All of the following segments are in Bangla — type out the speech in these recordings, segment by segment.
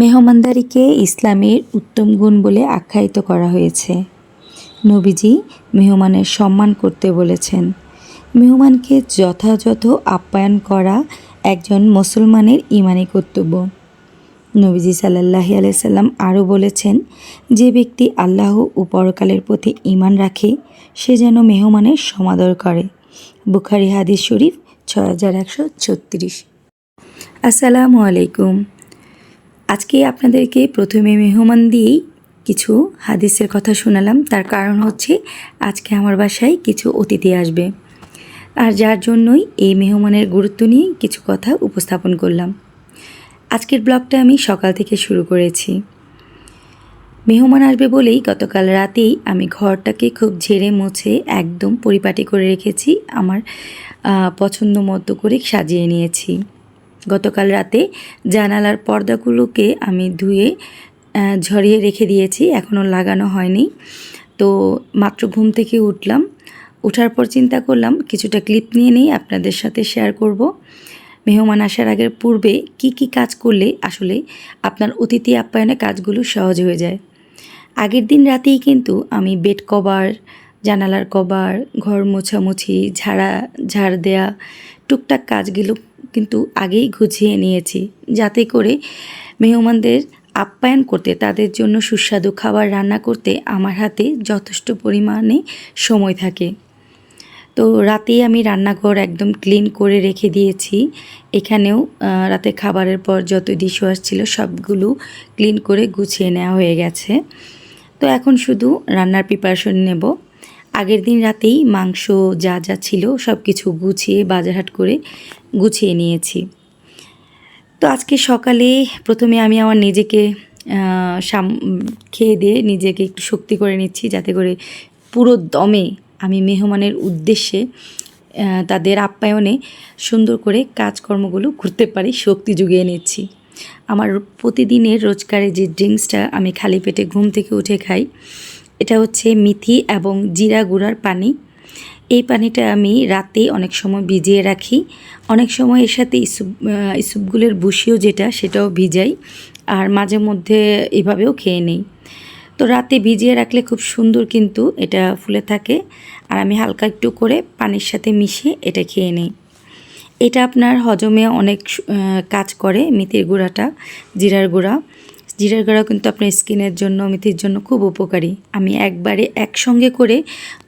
মেহমানদারিকে ইসলামের উত্তম গুণ বলে আখ্যায়িত করা হয়েছে। নবীজি মেহমানের সম্মান করতে বলেছেন। মেহমানকে যথাযথ আপ্যায়ন করা একজন মুসলমানের ইমানি কর্তব্য। নবীজি সাল্লাহি আলাইসাল্লাম আরও বলেছেন, যে ব্যক্তি আল্লাহ ও পরকালের প্রতি ইমান রাখে, সে যেন মেহমানের সমাদর করে। বুখারি হাদিস শরীফ ছয় হাজার একশো ছত্রিশ। আসসালামু আলাইকুম। আজকে আপনাদেরকে প্রথমে মেহমান দিয়েই কিছু হাদিসের কথা শোনালাম। তার কারণ হচ্ছে, আজকে আমার বাসায় কিছু অতিথি আসবে। আর যার জন্যই এই মেহমানের গুরুত্ব নিয়ে কিছু কথা উপস্থাপন করলাম। আজকের ব্লগটা আমি সকাল থেকে শুরু করেছি। মেহমান আসবে বলেই গতকাল রাতেই আমি ঘরটাকে খুব ঝেড়ে মুছে একদম পরিপাটি করে রেখেছি। আমার পছন্দ মতো করে সাজিয়ে নিয়েছি। গতকাল রাতে জানালার পর্দাগুলোকে আমি ধুয়ে ঝরিয়ে রেখে দিয়েছি, এখনও লাগানো হয়নি। তো মাত্র ঘুম থেকে উঠলাম। ওঠার পর চিন্তা করলাম, কিছুটা ক্লিপ নিয়ে নিই, আপনাদের সাথে শেয়ার করব। মেহমান আসার আগের পূর্বে কি কি কাজ করলে আসলে আপনার অতিথি আপ্যায়নে কাজগুলো সহজ হয়ে যায়। আগের দিন রাতেই কিন্তু আমি বেড কভার, জানালার কভার, ঘর মোছামুছি, ঝাড়া, ঝাড় দেয়া, টুকটাক কাজগুলো কিন্তু আগেই গুছিয়ে নিয়েছি, যাতে করে মেহমানদের আপ্যায়ন করতে, তাদের জন্য সুস্বাদু খাবার রান্না করতে আমার হাতে যথেষ্ট পরিমাণে সময় থাকে। তো রাতেই আমি রান্নাঘর একদম ক্লিন করে রেখে দিয়েছি। এখানেও রাতে খাবারের পর যত ডিশওয়াশ ছিল সবগুলো ক্লিন করে গুছিয়ে নেওয়া হয়ে গেছে। তো এখন শুধু রান্নার প্রিপারেশন নেব। আগের দিন রাতেই মাংস যা যা ছিল সব কিছু গুছিয়ে বাজারহাট করে গুছিয়ে নিয়েছি। তো আজকে সকালে প্রথমে আমি আমার নিজেকে সাম, খেয়ে দিয়ে নিজেকে একটু শক্তি করে নিচ্ছি যাতে করে পুরো দমে আমি মেহমানের উদ্দেশ্যে তাদের আপ্যায়নে সুন্দর করে কাজকর্মগুলো করতে পারি, শক্তি জুগিয়ে নিচ্ছি। আমার প্রতিদিনের রোজকারের যে ড্রিঙ্কসটা আমি খালি পেটে ঘুম থেকে উঠে খাই এটা হচ্ছে মিথি এবং জিরা গুঁড়ার পানি। এই পানিটা আমি রাতে অনেক সময় ভিজিয়ে রাখি। অনেক সময় এর সাথে ইসুপ ইসুপগুলের বুসিও যেটা, সেটাও ভিজাই আর মাঝে মধ্যে এভাবেও খেয়ে নেই। তো রাতে ভিজিয়ে রাখলে খুব সুন্দর কিন্তু এটা ফুলে থাকে আর আমি হালকা একটু করে পানির সাথে মিশিয়ে এটা খেয়ে নিই। এটা আপনার হজমে অনেক কাজ করে মেথির গুঁড়াটা, জিরার গুঁড়া। জিরার গুঁড়া কিন্তু আপনার স্কিনের জন্য, মেথির জন্য খুব উপকারী। আমি একবারে একসঙ্গে করে,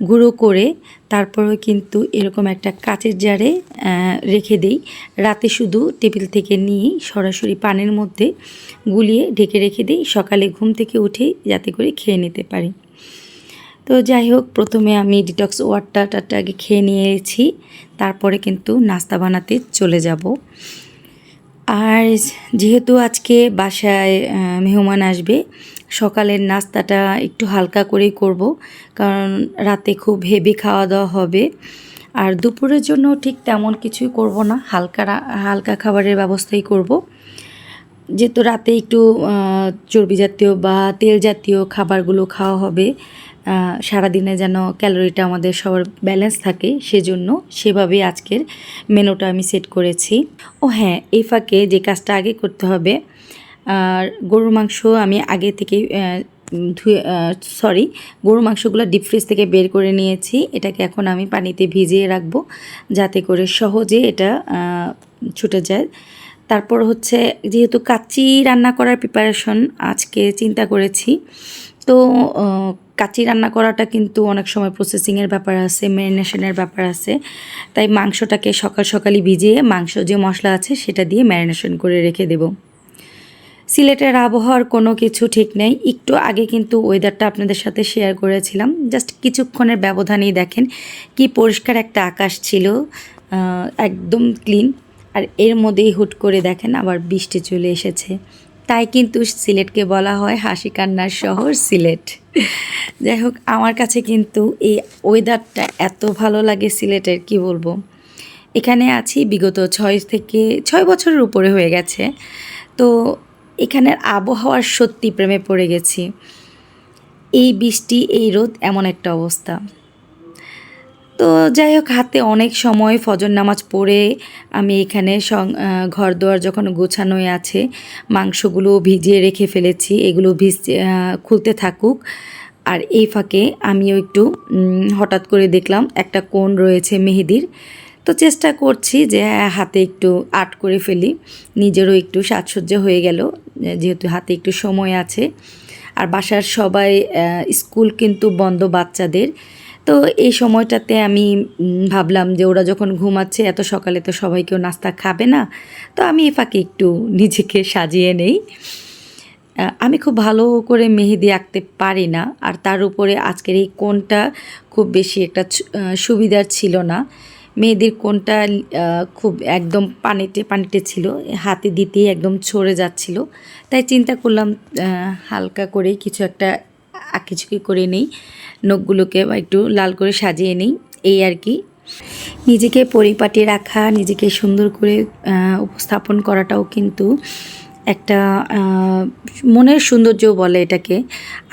গুঁড়ো করে তারপরে কিন্তু এরকম একটা কাচের জারে রেখে দেই। রাতে শুধু টেবিল থেকে নিয়ে সরাসরি পানের মধ্যে গুলিয়ে ঢেকে রেখে দিই। সকালে ঘুম থেকে উঠেই যাতে করে খেয়ে নিতে পারি। তো যাই হোক, প্রথমে আমি ডিটক্স ওয়াটারটা আগে খেয়ে নিয়েছি। তারপরে কিন্তু নাস্তা বানাতে চলে যাব। আর যেহেতু আজকে বাসায় মেহমান আসবে, সকালের নাস্তাটা একটু হালকা করেই করব, কারণ রাতে খুব হেভি খাওয়া দাওয়া হবে। আর দুপুরের জন্য ঠিক তেমন কিছুই করব না, হালকা হালকা খাবারের ব্যবস্থাই করব। যেহেতু রাতে একটু চর্বি জাতীয় বা তেল জাতীয় খাবারগুলো খাওয়া হবে সারাদিনে যেন ক্যালোরিটা আমাদের সবার ব্যালেন্স থাকে, সেজন্য সেভাবে আজকের মেনুটা আমি সেট করেছি। ও হ্যাঁ এই ফাঁকে যে কাজটা আগে করতে হবে, আর গরুর মাংস আমি আগে থেকে ধুয়ে সরি গরুর মাংসগুলো ডিপ ফ্রিজ থেকে বের করে নিয়েছি, এটাকে এখন আমি পানিতে ভিজিয়ে রাখব, যাতে করে সহজে এটা ছুটে যায়। তারপর হচ্ছে যেহেতু কাচ্চি রান্না করার প্রিপারেশন আজকে চিন্তা করেছি, তো কাচ্চি রান্না করাটা কিন্তু অনেক সময় প্রসেসিংয়ের ব্যাপার আছে ম্যারিনেশনের ব্যাপার আছে। তাই মাংসটাকে সকাল সকালই ভিজিয়ে মাংস যে মশলা আছে সেটা দিয়ে ম্যারিনেশন করে রেখে দেবো। সিলেটের আবহাওয়ার কোনো কিছু ঠিক নেই। একটু আগে কিন্তু ওয়েদারটা আপনাদের সাথে শেয়ার করেছিলাম। জাস্ট কিছুক্ষণের ব্যবধানেই দেখেন কি পরিষ্কার একটা আকাশ ছিল একদম ক্লিন আর এর মধ্যেই হুট করে দেখেন আবার বৃষ্টি চলে এসেছে। তাই কিন্তু সিলেটকে বলা হয় হাসি কান্নার শহর সিলেট। যাই হোক, আমার কাছে কিন্তু এই ওয়েদারটা এত ভালো লাগে সিলেটের, কি বলব? এখানে আছি বিগত ছয় থেকে ছয় বছরের উপরে হয়ে গেছে। তো এখানের আবহাওয়ার সত্যি প্রেমে পড়ে গেছি। এই বৃষ্টি, এই রোদ এমন একটা অবস্থা। তো যাই হোক, হাতে অনেক সময় ফজর নামাজ পড়ে আমি এখানে ঘর দুয়ার যখন গোছানোই আছে, মাংসগুলো ভিজিয়ে রেখে ফেলেছি, এগুলো ভিজ খুলতে থাকুক। আর এই ফাঁকে আমিও একটু হঠাৎ করে দেখলাম একটা কোণ রয়েছে মেহেদির। তো চেষ্টা করছি যে হাতে একটু আর্ট করে ফেলি। নিজেরও একটু সাজসজ্জা হয়ে গেল যেহেতু হাতে একটু সময় আছে। আর বাসার সবাই স্কুল কিন্তু বন্ধ বাচ্চাদের। তো এই সময়টাতে আমি ভাবলাম যে ওরা যখন ঘুমাচ্ছে এত সকালে তো সবাই কেউ নাস্তা খাবে না, তো আমি এ ফাঁকে একটু নিজেকে সাজিয়ে নেই। আমি খুব ভালো করে মেহেদি আঁকতে পারি না, আর তার উপরে আজকের এই কোনটা খুব বেশি একটা সুবিধার ছিল না। মেহেদির কোনটা খুব একদম পানিতে পানিতে ছিল, হাতে দিতেই একদম ছড়ে যাচ্ছিল। তাই চিন্তা করলাম হালকা করে কিছু একটা আঁকিঝুঁকি করে নেই। নখগুলোকে একটু লাল করে সাজিয়ে নেই। এই আর কি। নিজেকে পরিপাটি রাখা, নিজেকে সুন্দর করে উপস্থাপন করাটাও কিন্তু একটা মনের সৌন্দর্য বলে এটাকে।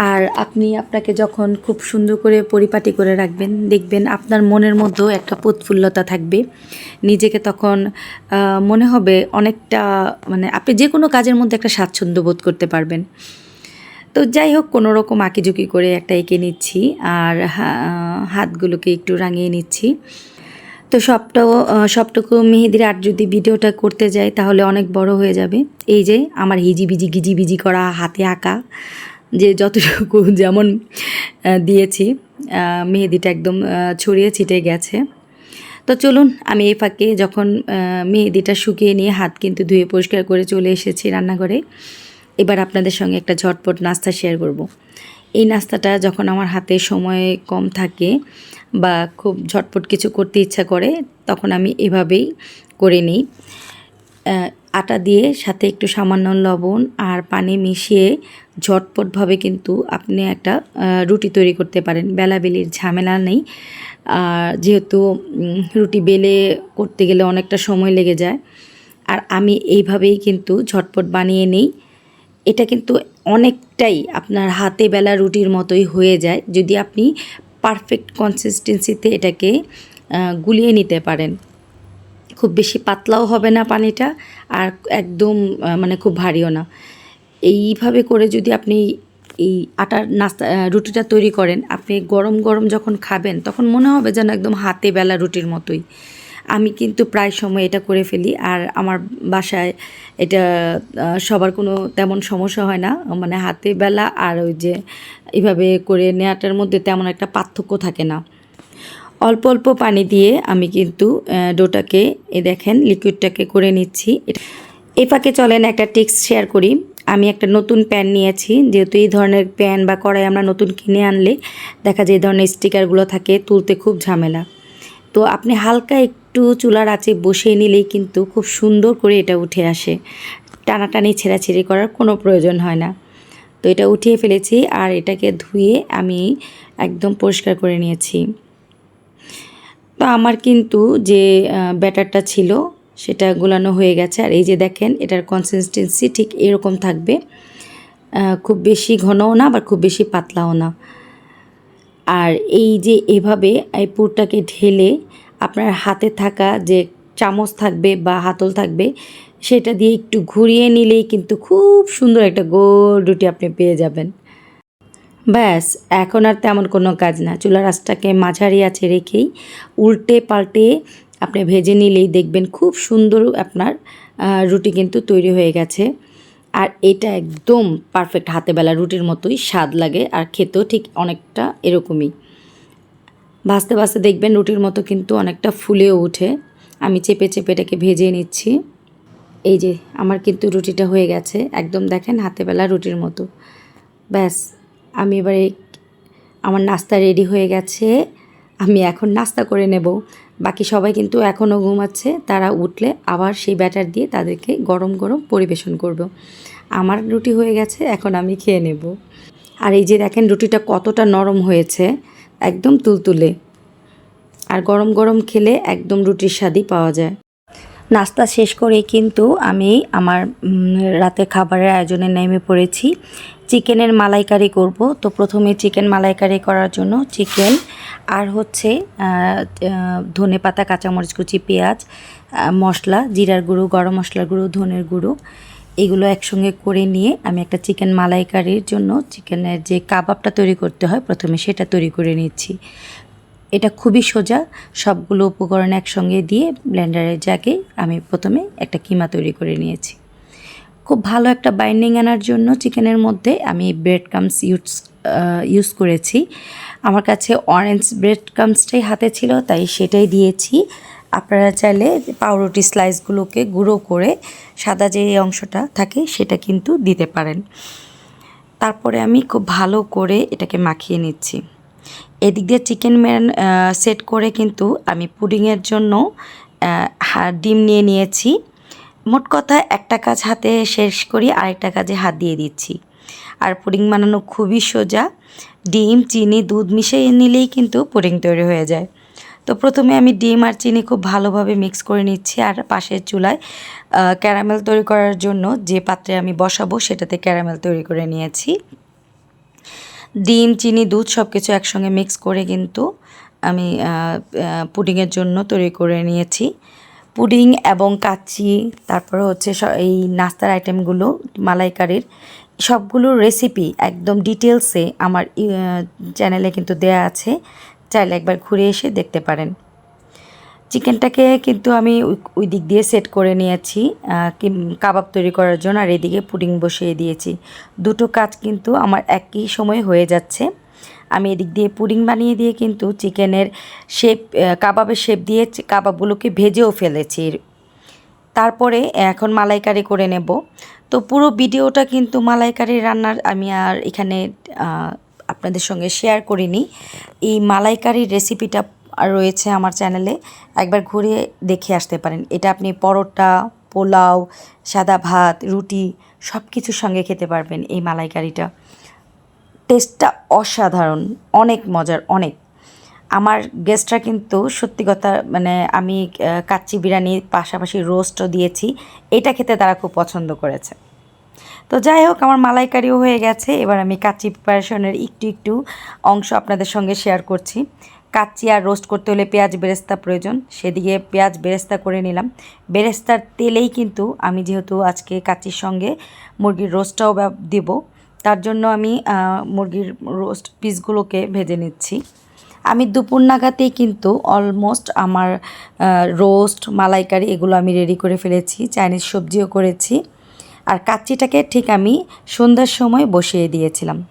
আর আপনি আপনাকে যখন খুব সুন্দর করে পরিপাটি করে রাখবেন, দেখবেন আপনার মনের মধ্যেও একটা প্রৎফুল্লতা থাকবে। নিজেকে তখন মনে হবে অনেকটা মানে আপনি যে কোনো কাজের মধ্যে একটা স্বাচ্ছন্দ্য বোধ করতে পারবেন। তো যাই হোক কোনো রকম আঁকিঝুঁকি করে একটা এঁকে নিচ্ছি আর হাতগুলোকে একটু রাঙিয়ে নিচ্ছি। তো সবটাও সবটুকু মেহেদির আর যদি ভিডিওটা করতে যাই, তাহলে অনেক বড় হয়ে যাবে। এই যে আমার হিজিবিজি গিজিবিজি করা হাতে আঁকা, যে যতটুকু যেমন দিয়েছি মেহেদিটা একদম ছড়িয়ে ছিটে গেছে। তো চলুন, আমি এ ফাঁকে যখন মেহেদিটা শুকিয়ে নিয়ে হাত কিন্তু ধুয়ে পরিষ্কার করে চলে এসেছি রান্নাঘরে। এবার আপনাদের সঙ্গে একটা ঝটপট নাস্তা শেয়ার করব। এই নাস্তাটা যখন আমার হাতে সময় কম থাকে বা খুব ঝটপট কিছু করতে ইচ্ছা করে, তখন আমি এভাবেই করে নিই। আটা দিয়ে সাথে একটু সামান্য লবণ আর পানি মিশিয়ে ঝটপটভাবে কিন্তু আপনি একটা রুটি তৈরি করতে পারেন। বেলাবেলির ঝামেলা নেই। যেহেতু রুটি বেলে করতে গেলে অনেকটা সময় লেগে যায়। আর আমি এইভাবেই কিন্তু ঝটপট বানিয়ে নিই। এটা কিন্তু অনেকটাই আপনার হাতে বেলা রুটির মতোই হয়ে যায় যদি আপনি পারফেক্ট কনসিস্টেন্সিতে এটাকে গুলিয়ে নিতে পারেন। খুব বেশি পাতলাও হবে না পানিটা আর একদম মানে খুব ভারীও না। এইভাবে করে যদি আপনি এই আটার নাস্তা রুটিটা তৈরি করেন, আপনি গরম গরম যখন খাবেন তখন মনে হবে যেন একদম হাতে বেলা রুটির মতোই। আমি কিন্তু প্রায় সময় এটা করে ফেলি। আর আমার বাসায় এটা সবার কোনো তেমন সমস্যা হয় না। মানে হাতে বেলা আর ওই যে এভাবে করে নেওয়াটার মধ্যে তেমন একটা পার্থক্য থাকে না। অল্প অল্প পানি দিয়ে আমি কিন্তু ডোটাকে, এ দেখেন, লিকুইডটাকে করে নিচ্ছি। এ ফাঁকে চলেন, একটা টিক্স শেয়ার করি। আমি একটা নতুন প্যান নিয়েছি। যেহেতু এই ধরনের প্যান বা কড়াই আমরা নতুন কিনে আনলে দেখা যায় এই ধরনের স্টিকারগুলো থাকে, তুলতে খুব ঝামেলা। তো আপনি হালকা একটু চুলার আঁচে বসিয়ে নিলেই কিন্তু খুব সুন্দর করে এটা উঠে আসে। টানাটানি, ছেঁড়াছেড়ি করার কোনো প্রয়োজন হয় না। তো এটা উঠিয়ে ফেলেছি আর এটাকে ধুয়ে আমি একদম পরিষ্কার করে নিয়েছি। তো আমার কিন্তু যে ব্যাটারটা ছিল সেটা গোলানো হয়ে গেছে। আর এই যে দেখেন, এটার কনসিস্টেন্সি ঠিক এরকম থাকবে। খুব বেশি ঘনও না, আবার খুব বেশি পাতলাও না। আর এই যে এভাবে এই পুরটাকে ঢেলে আপনার হাতে থাকা যে চামচ থাকবে বা হাতল থাকবে, সেটা দিয়ে একটু ঘুরিয়ে নিলেই কিন্তু খুব সুন্দর একটা গোল রুটি আপনি পেয়ে যাবেন। ব্যাস, এখন আর তেমন কোনো কাজ না। চুলার আঁচটাকে মাঝারি আছে রেখেই উল্টে পাল্টে আপনি ভেজে নিলেই দেখবেন খুব সুন্দর আপনার রুটি কিন্তু তৈরি হয়ে গেছে। আর এটা একদম পারফেক্ট হাতে বেলা রুটির মতোই স্বাদ লাগে আর খেতেও ঠিক অনেকটা এরকমই। ভাজতে ভাজতে দেখবেন রুটির মতো কিন্তু অনেকটা ফুলেও ওঠে। আমি চেপে চেপে এটাকে ভেজে নিচ্ছি। এই যে আমার কিন্তু রুটিটা হয়ে গেছে। একদম দেখেন হাতে বেলা রুটির মতো। ব্যাস, আমি এবারে আমার নাস্তা রেডি হয়ে গেছে। আমি এখন নাস্তা করে নেব। বাকি সবাই কিন্তু এখনও ঘুমাচ্ছে। তারা উঠলে আবার সেই ব্যাটার দিয়ে তাদেরকে গরম গরম পরিবেশন করব। আমার রুটি হয়ে গেছে, এখন আমি খেয়ে নেব। আর এই যে দেখেন রুটিটা কতটা নরম হয়েছে। একদম তুলতুলে। আর গরম গরম খেলে একদম রুটির স্বাদই পাওয়া যায়। নাস্তা শেষ করে কিন্তু আমি আমার রাতের খাবারের আয়োজনে নেমে পড়েছি। চিকেনের মালাইকারি করব। তো প্রথমে চিকেন মালাইকারি করার জন্য চিকেন আর হচ্ছে ধনে পাতা কাঁচামরিচ কুচি, পেঁয়াজ মশলা, জিরার গুঁড়ো, গরম মশলার গুঁড়ো, ধনের গুঁড়ো এগুলো একসঙ্গে করে নিয়ে আমি একটা চিকেন মালাইকারির জন্য চিকেনের যে কাবাবটা তৈরি করতে হয় প্রথমে সেটা তৈরি করে নিচ্ছি। এটা খুবই সোজা, সবগুলো উপকরণ একসঙ্গে দিয়ে ব্লেন্ডারের জাগে আমি প্রথমে একটা কিমা তৈরি করে নিয়েছি। খুব ভালো একটা বাইন্ডিং আনার জন্য চিকেনের মধ্যে আমি ব্রেড কামস ইউজ ইউজ করেছি। আমার কাছে অরেঞ্জ ব্রেড কামসটাই হাতে ছিল, তাই সেটাই দিয়েছি। আপনারা চাইলে পাউরুটি স্লাইসগুলোকে গুঁড়ো করে সাদা যে অংশটা থাকে সেটা কিন্তু দিতে পারেন। তারপরে আমি খুব ভালো করে এটাকে মাখিয়ে নিচ্ছি। এদিক দিয়ে চিকেন ম্যান সেট করে কিন্তু আমি পুডিংয়ের জন্য ডিম নিয়ে নিয়েছি। মোট কথা একটা কাজ হাতে শেষ করি, আরেকটা কাজে হাত দিয়ে দিচ্ছি। আর পুডিং বানানো খুবই সোজা। ডিম, চিনি, দুধ মিশিয়ে নিলেই কিন্তু পুডিং তৈরি হয়ে যায়। তো প্রথমে আমি ডিম আর চিনি খুব ভালোভাবে মিক্স করে নিচ্ছি আর পাশের চুলায় ক্যারামেল তৈরি করার জন্য যে পাত্রে আমি বসাবো সেটাতে ক্যারামেল তৈরি করে নিয়েছি। ডিম, চিনি, দুধ সব কিছু একসঙ্গে মিক্স করে কিন্তু আমি পুডিংয়ের জন্য তৈরি করে নিয়েছি। পুডিং এবং কাচ্চি, তারপরে হচ্ছে এই নাস্তার আইটেমগুলো, মালাইকারির, সবগুলো রেসিপি একদম ডিটেলসে আমার চ্যানেলে কিন্তু দেয়া আছে। চাইলে একবার ঘুরে এসে দেখতে পারেন। চিকেনটাকে কিন্তু আমি ওই- দিক দিয়ে সেট করে নিয়েছি কাবাব তৈরি করার জন্য, আর এদিকে পুডিং বসিয়ে দিয়েছি। দুটো কাজ কিন্তু আমার একই সময় হয়ে যাচ্ছে। আমি এদিক দিয়ে পুডিং বানিয়ে দিয়ে কিন্তু চিকেনের শেপ কাবাবের শেপ দিয়ে কাবাবগুলোকে ভেজেও ফেলেছি। তারপরে এখন মালাইকারি করে নেব। তো পুরো ভিডিওটা কিন্তু মালাইকারি রান্নার আমি আর এখানে আপনাদের সঙ্গে শেয়ার করিনি। এই মালাইকারির রেসিপিটা রয়েছে আমার চ্যানেলে একবার ঘুরে দেখে আসতে পারেন। এটা আপনি পরোটা, পোলাও, সাদা ভাত, রুটি সব কিছুর সঙ্গে খেতে পারবেন এই মালাইকারিটা। টেস্টটা অসাধারণ, অনেক মজার, অনেক। আমার গেস্টরা কিন্তু সত্যি কথা মানে আমি কাচ্চি বিরিয়ানির পাশাপাশি রোস্টও দিয়েছি। এটা খেতে তারা খুব পছন্দ করেছে। তো যাই হোক, আমার মালাইকারিও হয়ে গেছে। এবার আমি কাচ্চি প্রিপারেশনের একটু একটু অংশ আপনাদের সঙ্গে শেয়ার করছি। কাচ্চি আর রোস্ট করতে হলে পেঁয়াজ বেরেস্তা প্রয়োজন। সেদিকে পেঁয়াজ বেরেস্তা করে নিলাম। বেরেস্তার তেলেই কিন্তু আমি যেহেতু আজকে কাচ্চির সঙ্গে মুরগির রোস্টটাও দেবো। তার জন্য আমি মুরগির রোস্ট পিসগুলোকে ভেজে নিচ্ছি। আমি দুপুর নাগাতেই কিন্তু অলমোস্ট আমার রোস্ট মালাইকারি এগুলো আমি রেডি করে ফেলেছি। চাইনিজ সবজিও করেছি। আর কাচ্চিটাকে ঠিক আমি সন্ধ্যার সময় বসিয়ে দিয়েছিলাম।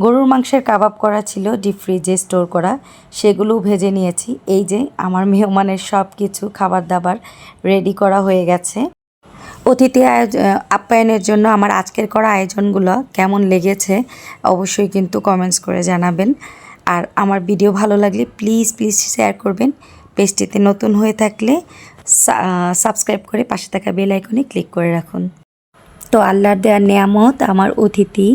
গরুর মাংসের কাবাব করা ছিল ডিপ ফ্রিজে স্টোর করা। সেগুলো ভেজে নিয়েছি। এই যে আমার মেহমানের সব কিছু খাবার দাবার রেডি করা হয়ে গেছে। অতিথি আয়োজ- আপ্যায়নের জন্য আমার আজকের করা আয়োজনগুলো কেমন লেগেছে অবশ্যই কিন্তু কমেন্টস করে জানাবেন। আর আমার ভিডিও ভালো লাগলে প্লিজ প্লিজ শেয়ার করবেন। পেজটিতে নতুন হয়ে থাকলে সাবস্ক্রাইব করে পাশে থাকা বেল আইকনে ক্লিক করে রাখুন। তো আল্লাহর দেয়ার নিয়ামত আমার অতিথি,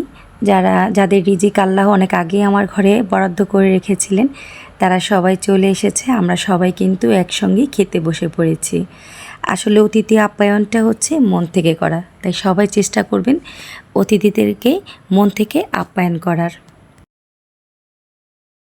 যারা, যাদের রিজিক আল্লাহ অনেক আগে আমার ঘরে বরাদ্দ করে রেখেছিলেন, তারা সবাই চলে এসেছে, আমরা সবাই কিন্তু একসঙ্গে খেতে বসে পড়েছি। আসলে অতিথি আপ্যায়নটা হচ্ছে মন থেকে করা, তাই সবাই চেষ্টা করবেন অতিথিদেরকে মন থেকে আপ্যায়ন করার।